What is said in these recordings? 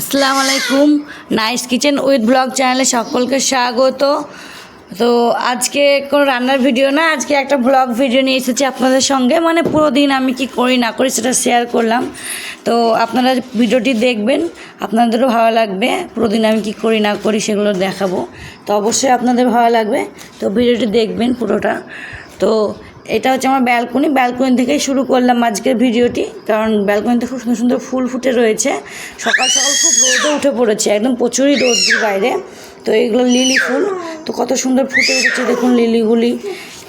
আসসালামু আলাইকুম। Nice kitchen with blog চ্যানেলে সকলকে স্বাগত। তো আজকে কোনো রান্নার ভিডিও না, আজকে একটা ব্লগ ভিডিও নিয়ে এসেছি আপনাদের সঙ্গে। মানে পুরো দিন আমি কি করি, না করি সেটা শেয়ার করলাম। তো আপনারা ভিডিওটি দেখবেন, আপনাদেরও ভালো লাগবে। পুরো দিন আমি কি করি, না করি সেগুলো দেখাবো। তো অবশ্যই আপনাদের ভালো লাগবে। তো ভিডিওটি দেখবেন পুরোটা। তো এটা হচ্ছে আমার ব্যালকনি ব্যালকনি থেকেই শুরু করলাম আজকের ভিডিওটি, কারণ ব্যালকনিতে খুব সুন্দর সুন্দর ফুল ফুটে রয়েছে। সকাল সকাল খুব রোদও উঠে পড়েছে, একদম প্রচুরই রোদ বাইরে। তো এগুলো লিলি ফুল, তো কত সুন্দর ফুটে উঠেছে দেখুন লিলিগুলি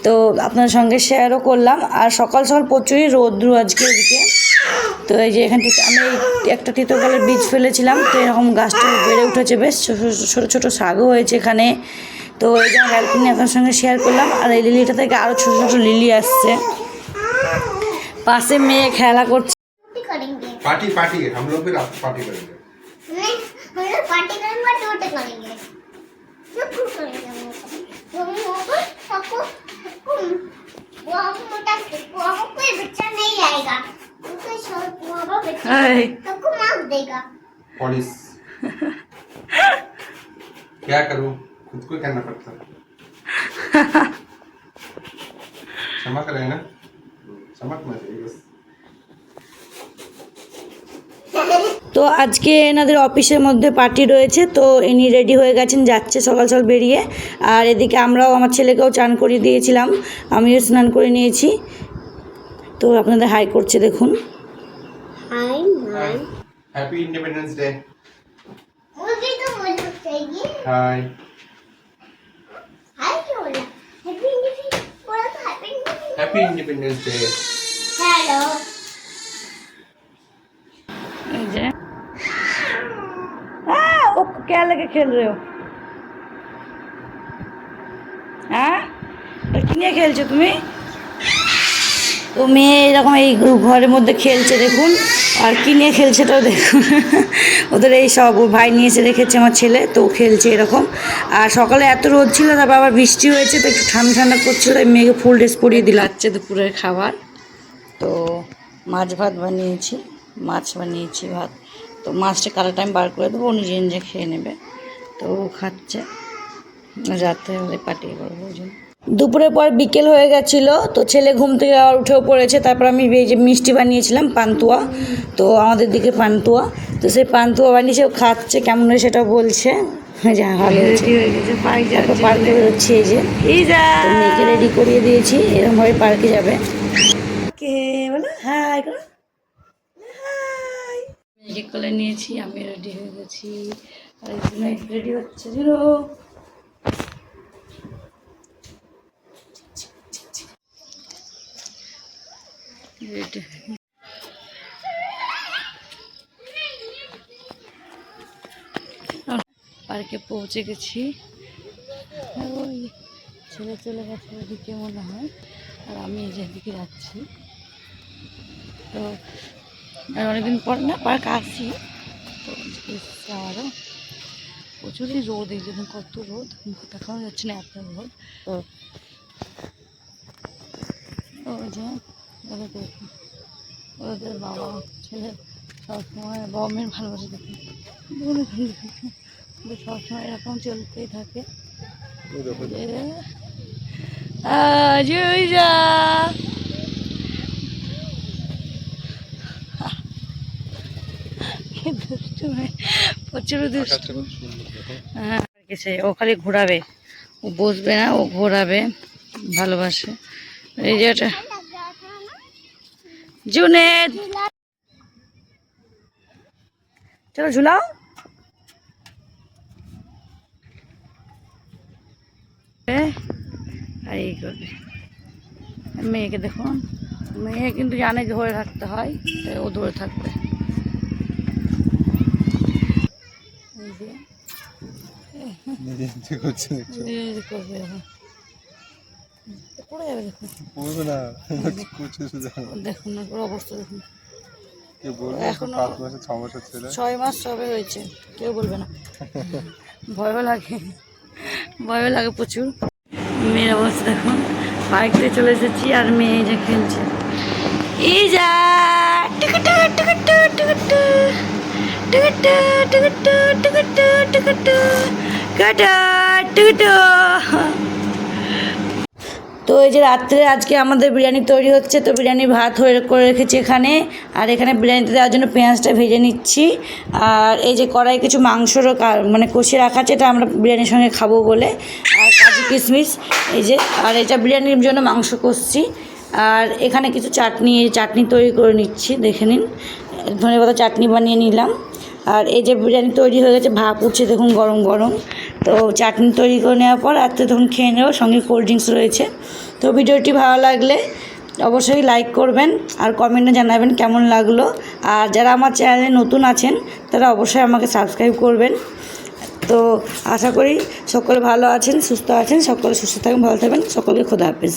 তো আপনার সঙ্গে শেয়ারও করলাম, আর সকাল সকাল প্রচুরই রোদ্রু আজকে এদিকে। তো এই যে এখান থেকে আমি একটা তিতকালের বীজ ফেলেছিলাম, তো এরকম গাছটা বেড়ে উঠেছে, বেশ ছোটো ছোটো শাকও হয়েছে এখানে। তো এই যে ব্যালকনি আপনার সঙ্গে শেয়ার করলাম আর এই লিলিটা থেকে আরও ছোটো ছোটো লিলি আসছে পাশে মেয়ে খেলা করছে पार्टी करेंगे पार्टी पार्टी हम लोग भी रात को पार्टी करेंगे नहीं हम लोग पार्टी करेंगे टोटे करेंगे सब कुछ करेंगे हम लोग वो हम होगा सबको सबको वो हम मोटा वो हम कोई बच्चा नहीं आएगा उनको सब वो हम बच्चा हाय। सबको मार देगा पुलिस क्या करूं खुद को कहना पड़ता है क्षमा करें ना चमक मत जाइए बस তো আজকে এনাদের অফিসের মধ্যে পার্টি রয়েছে তো ইনি রেডি হয়ে গেছেন যাচ্ছে সকাল সকাল বেরিয়ে আর এদিকে আমরাও আমার ছেলেকেও চান করিয়ে দিয়েছিলাম আমিও স্নান করে নিয়েছি তো আপনাদের হাই করছে দেখুন hi hi happy independence day independence happy independence day hello এই যে আহ, ও क्या लगे खेल रहे हो হ্যাঁ এটা কি নিয়ে খেলছো তুমি তো মেয়ে এরকম এই ঘরের মধ্যে খেলছে দেখুন, আর কি নিয়ে খেলছে এটাও দেখুন। ওদের এই সব ভাই নিয়ে এসে রেখেছে আমার ছেলে, তো খেলছে এরকম। আর সকালে এত রোদ ছিল, তারপর আবার বৃষ্টি হয়েছে, তো একটু ঠান্ডা ঠান্ডা করছিল, তাই মেয়েকে ফুল ড্রেস পরিয়ে দিল আজকে দুপুরের খাবার। তো মাছ ভাত বানিয়েছি, মাছ বানিয়েছি ভাত। তো মাছটা কালো টাইম বার করে দেবো নিজে নিজে খেয়ে নেবে। তো ও খাচ্ছে। রাতে হলে পাঠিয়ে করব ওই জন্য। দুপুরের পর বিকেল হয়ে গেছিল তো ছেলে ঘুম থেকে আবার উঠেও পড়েছে তারপর আমি এই যে মিষ্টি বানিয়েছিলাম পান্তুয়া তো আমাদের দিকে পান্তুয়া তো সেই পান্তুয়া বানিয়েছে ও খাচ্ছে কেমন হয়েছে সেটা বলছে। যা ভালো তারপর পার্কে বেরোচ্ছি এই যে। মেয়েকে রেডি করিয়ে দিয়েছি এরকমভাবে পার্কে যাবে। কে বলো? হাই হাই মেয়েকে কোলে নিয়েছি আমি রেডি হয়ে গেছি। আর রেডি হচ্ছে পার্কে পৌঁছে গেছি। ওই ছেলে চলে গেছে ওদিকে মনে হয়, আর আমি এই যে এদিকে যাচ্ছি। তো অনেকদিন পর না পার্ক আসি। তো আবারও। প্রচুরই রোদ, এই জন্য কত রোদ। দেখানো যাচ্ছে না এত রোদ। তো ও যে ওদের দেখুন ওদের বাবা ছেলে সবসময় বাবা মেয়ের ভালোবাসা এখানে সবসময় এরকম চলতেই থাকে। মেয়ে, প্রচুর দুষ্টু হ্যাঁ ও খালি ঘোরাবে। ও বসবে না ও ঘোরাবে ভালোবাসে। এই যে এটা জুনেদ। চলো ঝুলাও। আর এই করবে। মেয়েকে দেখুন মেয়ে কিন্তু জানে ধরে থাকতে হয় ও ধরে থাকবে। এই যে। এই করবে পড়ে যাবে দেখুন দেখুন না ওর অবস্থা দেখুন। এখনও ছয় মাস সবে হয়েছে কেউ বলবে না। ভয়ও লাগে ভয়ও লাগে প্রচুর। মেয়ের অবস্থা দেখুন বাইকতে চলে এসেছি আর মেয়ে যে খেলছে। এই যা টুকু টুকু টুকু টুকু টুকু টুকু। টুকুটু টুকুটু টুকুটু টুকুটু কাটা টুকুটু তো এই যে রাত্রে আজকে আমাদের বিরিয়ানি তৈরি হচ্ছে, তো বিরিয়ানি ভাত হয়ে করে রেখেছি এখানে। আর এখানে বিরিয়ানিতে দেওয়ার জন্য পেঁয়াজটা ভেজে নিচ্ছি। আর এই যে কড়াই কিছু মাংসরও মানে কষিয়ে রাখা আছে, এটা আমরা বিরিয়ানির সঙ্গে খাব বলে। আর কাজু কিশমিশ, এই যে, আর এটা বিরিয়ানির জন্য মাংস কষছি। আর এখানে কিছু চাটনি চাটনি তৈরি করে নিচ্ছি, দেখে নিন। ধনে চাটনি বানিয়ে নিলাম। আর এই যে বিরিয়ানি তৈরি হয়ে গেছে, ভাপ উঠছে দেখুন গরম গরম। তো চাটনি তৈরি করে নেওয়ার পর রাত্রে তখন খেয়ে নেব, সঙ্গে কোল্ড ড্রিঙ্কস রয়েছে। তো ভিডিওটি ভালো লাগলে অবশ্যই লাইক করবেন আর কমেন্টে জানাবেন কেমন লাগল। আর যারা আমার চ্যানেলে নতুন আছেন, তারা অবশ্যই আমাকে সাবস্ক্রাইব করবেন। তো আশা করি সকলে ভালো আছেন, সুস্থ আছেন, সকলে সুস্থ থাকবেন ভালো থাকবেন, সকলকে খোদা হাফেজ।